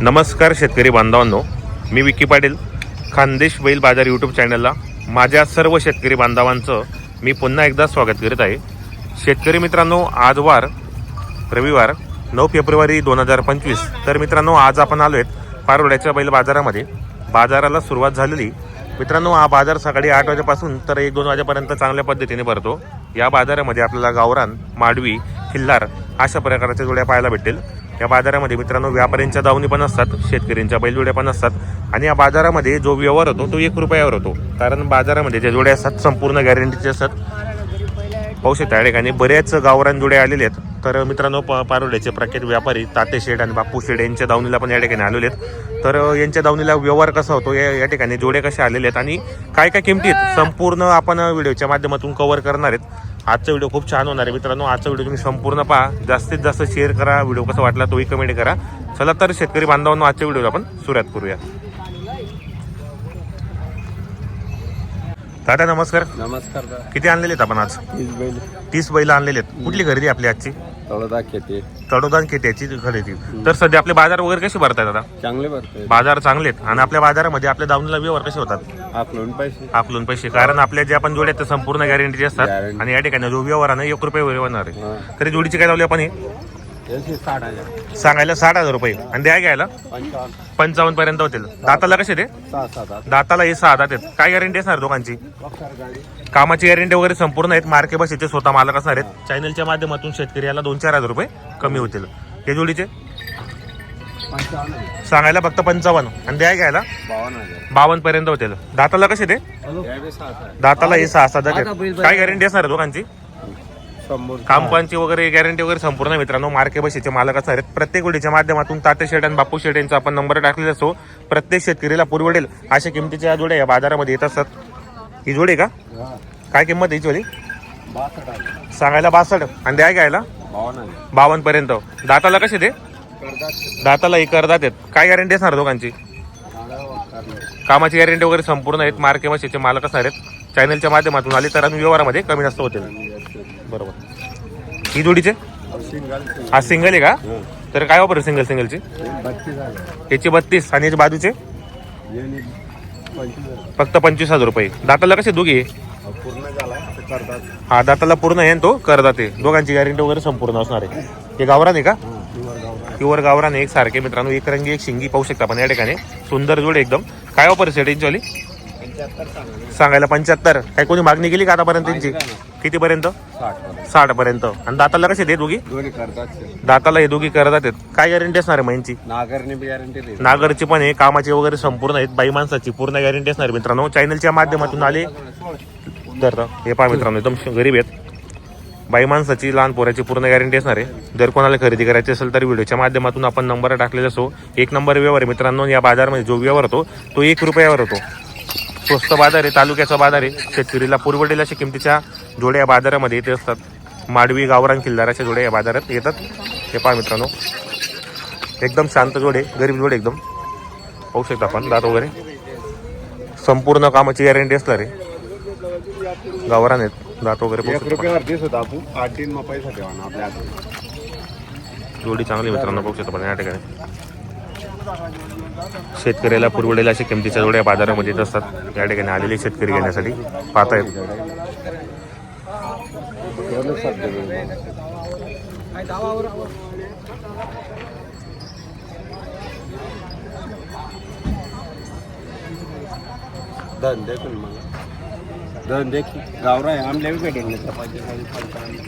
नमस्कार शेतकरी बांधवांनो मी विकी पाटील खानदेश बैल बाजार यूट्यूब चॅनलला माझ्या सर्व शेतकरी बांधवांचं मी पुन्हा एकदा स्वागत करीत आहे. शेतकरी मित्रांनो आज वार रविवार नऊ फेब्रुवारी दोन हजार पंचवीस. तर मित्रांनो आज आपण आलो आहेत पारोड्याच्या बैल बाजारामध्ये. बाजाराला सुरुवात झालेली. मित्रांनो हा बाजार सकाळी आठ वाजेपासून तर एक दोन वाजेपर्यंत चांगल्या पद्धतीने भरतो. या बाजारामध्ये आपल्याला गावरान माडवी खिल्लार अशा प्रकारच्या जोड्या पाहायला भेटेल या बाजारामध्ये मित्रांनो व्यापाऱ्यांच्या दावणी पण असतात शेतकऱ्यांच्या बैलजोड्या पण असतात. आणि या बाजारामध्ये जो व्यवहार होतो तो एक रुपयावर होतो. कारण बाजारामध्ये ज्या जोड्या असतात संपूर्ण गॅरंटीचे असतात. पाहू शकता या ठिकाणी बऱ्याच गावरान जोड्या आलेले आहेत. तर मित्रांनो प पारोड्याचे प्रख्यात व्यापारी ताते शेड आणि बापू शेड यांच्या दावणीला पण या ठिकाणी आलेले आहेत. तर यांच्या दावणीला व्यवहार कसा होतो या या ठिकाणी जोड्या कशा आलेल्या आहेत आणि काय काय किमती आहेत संपूर्ण आपण व्हिडिओच्या माध्यमातून कव्हर करणार आहेत. आजचा व्हिडिओ खूप छान होणार आहे. मित्रांनो आजचा व्हिडिओ तुम्ही संपूर्ण पहा. जास्तीत जास्त शेअर करा. व्हिडिओ कसा वाटला तोही कमेंट करा. चला तर शेतकरी बांधवांनो आजच्या व्हिडिओला आपण सुरुवात करूया. दादा नमस्कार. नमस्कार किती आणलेले आहेत आपण आज? तीस बैल. तीस बैल आणलेले आहेत. कुठली खरेदी आपली आजची? तळोदा खेते तडोदान खेट्याची खरेदी. तर सध्या आपले बाजार वगैरे कसे भरतात आता चांगले भरते बाजार चांगले आहेत. आणि आपल्या बाजारामध्ये आपल्या दावणीला व्यवहार कसे होतात? आपलून पैसे. आपलून पैसे. कारण आपल्या जे आपण जोडे आहेत ते संपूर्ण गॅरंटीचे असतात. आणि या ठिकाणी जो व्यवहार आहे ना एक रुपये व्यवहार होणार आहे. तरी जोडीचे काय लावले आपण हे? याचे साठ हजार सांगायला साठ हजार रुपये. आणि द्या घ्यायला. पंचावन्न. पंचावन्न पर्यंत होतील. दाताला कसे ते? सहा सात आठ. दाताला हे सहा दात आहेत. काय गॅरंटी असणार दोघांची? गाडी. कामाची गॅरंटी वगैरे संपूर्ण आहेत. मार्के बसेचे स्वतः मालक असणार आहेत. चॅनलच्या माध्यमातून शेतकरी याला दोन चार हजार रुपये कमी होतील. हे जोडीचे? पंचावन्न. सांगायला फक्त पंचावन्न. आणि द्या घ्यायला. बावन्न हजार. बावन्न पर्यंत होतील. दाताला कसे ते? यावे सहा सात. दाताला हे सहा सात दात आहेत. काय गॅरंटी असणार आहे दोघांची? शंभर कामपांची वगैरे गॅरंटी वगैरे संपूर्ण आहे मित्रांनो. मार्के बशीचे मालक असणार आहेत. प्रत्येक वेळीच्या माध्यमातून ताते शेट आणि बापू शेट यांचा आपण नंबर टाकलेला असतो. प्रत्येक शेतकरीला पुरवडेल अशा किमतीच्या जोड्या या बाजारामध्ये येत असतात. ही जोडी का? काय किंमत आहे ही जोडी सांगायला बासष्ट. आणि द्या घ्यायला? बावन्न पर्यंत. दाताला कसे ते? दाताला एक करदात आहेत. काय गॅरंटी असणार दोघांची? कामाची गॅरंटी वगैरे संपूर्ण आहेत. मार्के बशीचे मालक असणार आहेत. चॅनलच्या माध्यमातून आले तर व्यवहारामध्ये कमी जास्त होतील. बरोबर. ही जोडीचे? हा सिंगल आहे का? तर काय वापर सिंगल सिंगलची याची बत्तीस. आणि याची बाजूचे? फक्त पंचवीस हजार रुपये. दाताला कसे दोघे? हा दाताला पूर्ण आहे तो? करदाते. दोघांची गॅरंटी वगैरे संपूर्ण असणार आहे. हे गावरान आहे का? हा प्युअर गावरा प्युअर गावरान एक सारखे मित्रांनो एक रंगी एक शिंगी पाहू शकता आपण या ठिकाणी. सुंदर जोड एकदम. काय वापर सेट वाली? सांगायला पंच्याहत्तर. काय कोणी मागणी केली का आतापर्यंत त्यांची? कितीपर्यंत? साठ पर्यंत. साठ पर्यंत आणि दाताला कसे दे दोघी? दाताला हे दोघी करदात आहेत. काय गॅरंटी असणार आहे महिन्याची? नागरने गॅरंटी नागरची पण आहे कामाची वगैरे संपूर्ण आहेत बाई माणसाची पूर्ण गॅरंटी असणार आहे मित्रांनो. चॅनलच्या माध्यमातून आले. तर हे पहा मित्रांनो एकदम गरीब आहेत. बाई माणसाची लहान पोराची पूर्ण गॅरंटी असणार आहे. जर कोणाला खरेदी करायची असेल तर व्हिडिओच्या माध्यमातून आपण नंबर टाकलेला असो एक नंबर व्यवहार मित्रांनो या बाजारमध्ये जो व्यवहार होतो तो एक रुपयावर होतो. स्वस्त बाजार आहे तालुक्याचा बाजार आहे. शेतकरीला पुरवडेल अशा किमतीच्या जोड्या या बाजारामध्ये येते असतात. माडवी गावरान किल्लाराच्या जोड्या या बाजारात येतात. हे पहा मित्रांनो. एकदम शांत जोडे गरीब जोडे एकदम. पाहू शकता आपण दात वगैरे. संपूर्ण कामाची गॅरंटी असणार आहे. गावरान आहेत दात वगैरे पाहू शकता आपण. जोडी चांगली मित्रांनो पाहू शकता आपण या ठिकाणी. शेतकऱ्याला पुरवडेल अशा किमतीच्या जोड्या बाजारामध्ये येत असतात. या ठिकाणी आलेले शेतकरी घेण्यासाठी पाहतायत.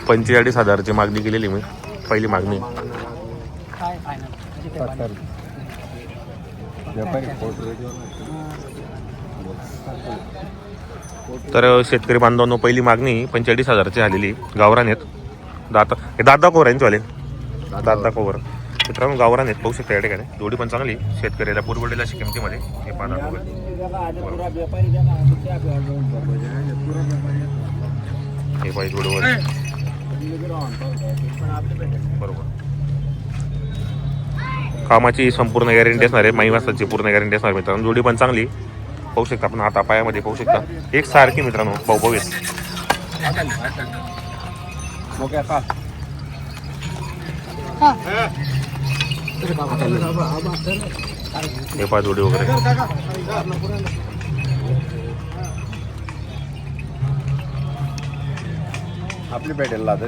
पंचेचाळीस हजारची मागणी केलेली मी. पहिली मागणी सत्तर. व्यापारी फोटो व्हिडिओ तर शेतकरी बांधवांनो पहिली मागणी पंचेचाळीस हजारची झालेली. गावरान आहेत. दाता हे दादा कोवर आहे वाले दादा कोवर. मित्रांनो गावरान आहेत. पाहू शकता या ठिकाणी. जोडी पण चांगली. शेतकऱ्याला पुरवडेल अशी किमतीमध्ये हे पाहता हे पाहिजे बरोबर. कामाची संपूर्ण गॅरंटी असणार आहे. माई वासाची पूर्ण गॅरंटी असणार मित्रांनो. जोडी पण चांगली. पाहू शकता आपण. आता पायामध्ये पाहू शकता. एक सारखी मित्रांनो भाऊ भाऊ आहेत. मग हे जोडी वगैरे. आपली भेटेल लादा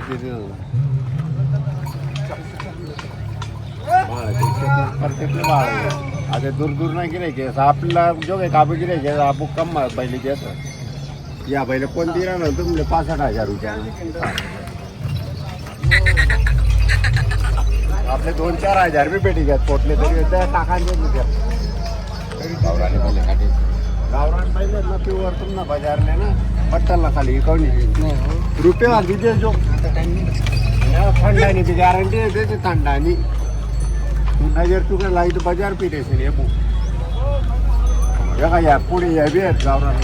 प्रत्येकले बाळ आहे. आता दूर दूर नाही गिरायचे असं आपल्याला जो काही काबू गिरायचे आपण कम पहिले घेत या पहिले कोणती राहणार तुमले पासष्ट हजार रुपया आपले दोन चार हजार बी भेटी घ्यात पोटले तरी त्या टाकांचे गावराने पहिले काटे गावरान पहिले ना पिवर तुमना बाजारले ना पट्टलला खाली इकवणी रुपये वाली दे जो थंडानी ती गॅरंटी देते थंडानी लाइट बाजार पिटेसे हे बू हे का या पुढे या बी आहेत गावरान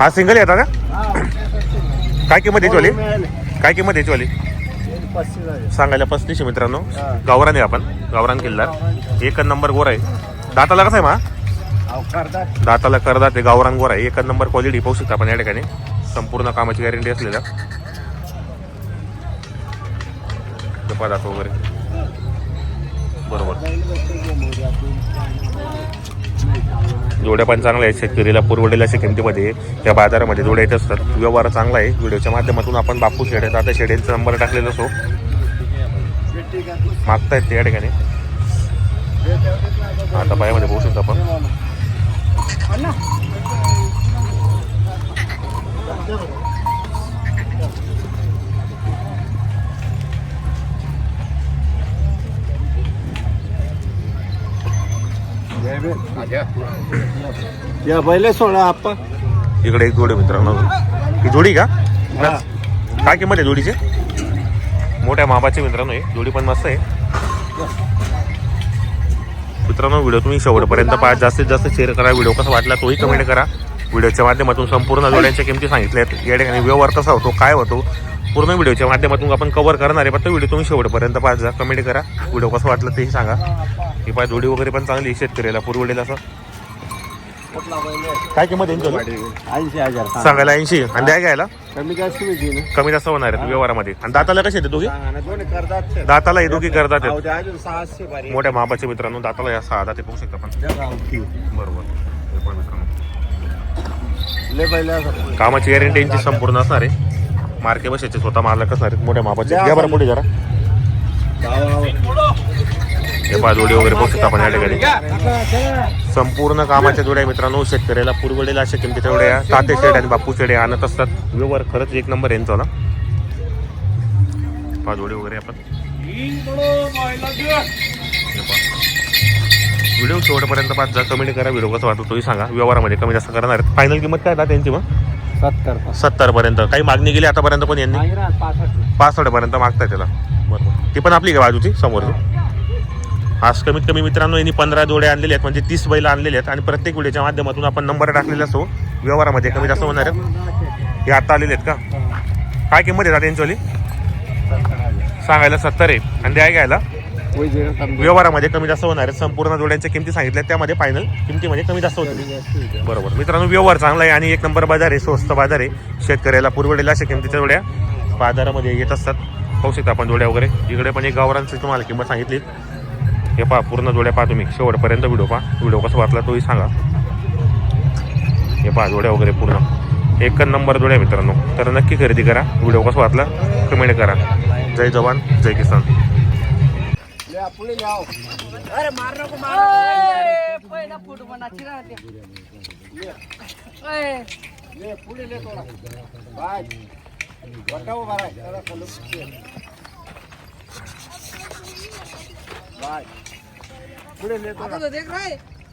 हा सिंगल येता का काय किंमत याची वाली काय किंमत याची वाली पस्तीस सांगायला पस्तीसशे मित्रांनो. गावरान आहे आपण गावरान किल्ला एक नंबर गोर आहे दाताला कसं आहे मा दाताला करदात आहे गावरान गोर आहे एक नंबर क्वालिटी पाहू शकता आपण या ठिकाणी संपूर्ण कामाची गॅरंटी असलेल्या दात वगैरे बरोबर. जोड्या पण चांगल्या आहेत. शेतकरीला पुरवडेल अशा किमतीमध्ये या बाजारामध्ये जोड्या येत असतात. व्यवहार चांगला आहे. व्हिडिओच्या माध्यमातून आपण बापू शेड आता शेडेलचा नंबर टाकलेला असो. मागतायत ते या ठिकाणी. आता पायामध्ये बघू शकतो आपण. या पहिले सोडा आपण इकडे एक जोडी मित्रांनो. ही जोडी का. काय किंमत आहे जोडीची? मोठ्या मापाची मित्रांनो ही. जोडी पण मस्त आहे. मित्रांनो व्हिडिओ तुम्ही शेवटपर्यंत पहा जास्तीत जास्त शेअर करा. व्हिडिओ कसा वाटला तोही कमेंट करा. व्हिडिओच्या माध्यमातून संपूर्ण जोड्यांच्या किमती सांगितल्या आहेत या ठिकाणी व्यवहार कसा होतो काय होतो पूर्ण व्हिडिओच्या माध्यमातून आपण कव्हर करणार आहे. फक्त व्हिडिओ तुम्ही शेवटपर्यंत पाहा जा. कमेंट करा. व्हिडिओ कसं वाटलं तेही सांगा. ही पाय जोडी वगैरे पण चांगली आहे शेतकऱ्याला. पुरवडेल असं. काय किंमत आहे यांची? ऐंशी हजार. सांगा. सांगायला ऐंशी. आणि द्या घ्यायला. कमी जास्त होईल ना? कमी जास्त होणार आहेत व्यवहारामध्ये. आणि दाताला कसे येते दोघी. दाताला हे दोघी करतात मोठ्या मापाचे मित्रांनो दाताला या सहा दाते पाहू शकता आपण. बरोबर. पण असं. कामाची गॅरंटी यांची संपूर्ण असणार आहे. मार्के बसायचे स्वतः मालक असणार आहेत मोठ्या मापाचे. द्या घ्या बरं. पुढे जरा. हे पहा जोडी वगैरे पाहू शकता आपण या ठिकाणी. संपूर्ण कामाच्या जोड्या मित्रांनो शेतकऱ्याला पुरवडेल अशा किमतीच्या जोड्या ताते शेड आणि बापू शेडे आणत असतात. व्यवहार खरंच एक नंबर यांचा ना? पहा जोडी वगैरे आपण. व्हिडिओ शेवटपर्यंत पाच जा कमेंट करा व्हिडिओ कसा वाटतो तोही सांगा. व्यवहारामध्ये कमी जास्त करणार आहेत. फायनल किंमत काय आहे त्यांची मग? सत्तर सत्तर पर्यंत काही मागणी गेली आतापर्यंत पण यांनी? ना, पासष्ट. पर्यंत मागताय त्याला. बरोबर ती पण आपली का बाजूची? समोरची? आज कमीत कमी मित्रांनो यांनी पंधरा जोड्या आणलेल्या आहेत म्हणजे तीस बैल आणलेले आहेत. आणि प्रत्येक व्हिडिओच्या माध्यमातून आपण नंबर टाकलेला असो व्यवहारामध्ये कमी जास्त होणार आहेत. हे आता आलेले आहेत का? काय किंमत आहे त्यांच्यावाली सांगायला सत्तर आहे. आणि द्याय घ्यायला. व्यवहारामध्ये कमी जास्त होणार आहेत. संपूर्ण जोड्यांच्या किमती सांगितल्या त्यामध्ये फायनल किमतीमध्ये कमी जास्त होतील. बरोबर. मित्रांनो व्यवहार चांगला आहे आणि एक नंबर बाजार आहे. स्वस्त बाजार आहे. शेतकऱ्याला पुरवडेल अशा किमतीच्या जोड्या बाजारामध्ये येत असतात. पाहू शकता आपण जोड्या वगैरे. इकडे पण एक गावरांची तुम्हाला किंमत सांगितली. हे पहा पूर्ण जोड्या पहा तुम्ही. शेवटपर्यंत व्हिडिओ पहा. व्हिडिओ कसा वाटला तोही सांगा. हे पहा जोड्या वगैरे पूर्ण. एक नंबर जोड्या मित्रांनो. तर नक्की खरेदी करा. व्हिडिओ कसा वाटला कमेंट करा. जय जवान जय किसान. अरे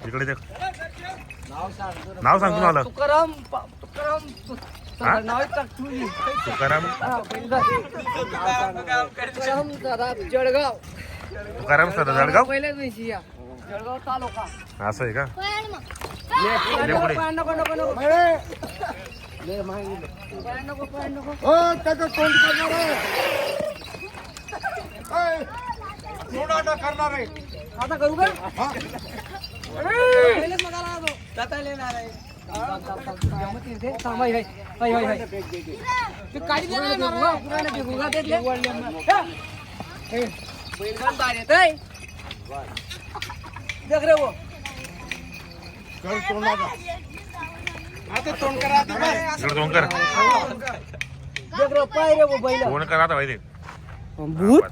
इकडे देख. नाव सांग तुम्हाला तुकाराम तुकाराम तुकाराम? हा, जळगाव. तुकाराम सर जळगाव? पहिल्याच दिवशी या. जळगाव तालुका. असं आहे का? करणार आहे. आता करू का? तोंड कर देख रे पाय रे वो बैल. तोंड कर भूत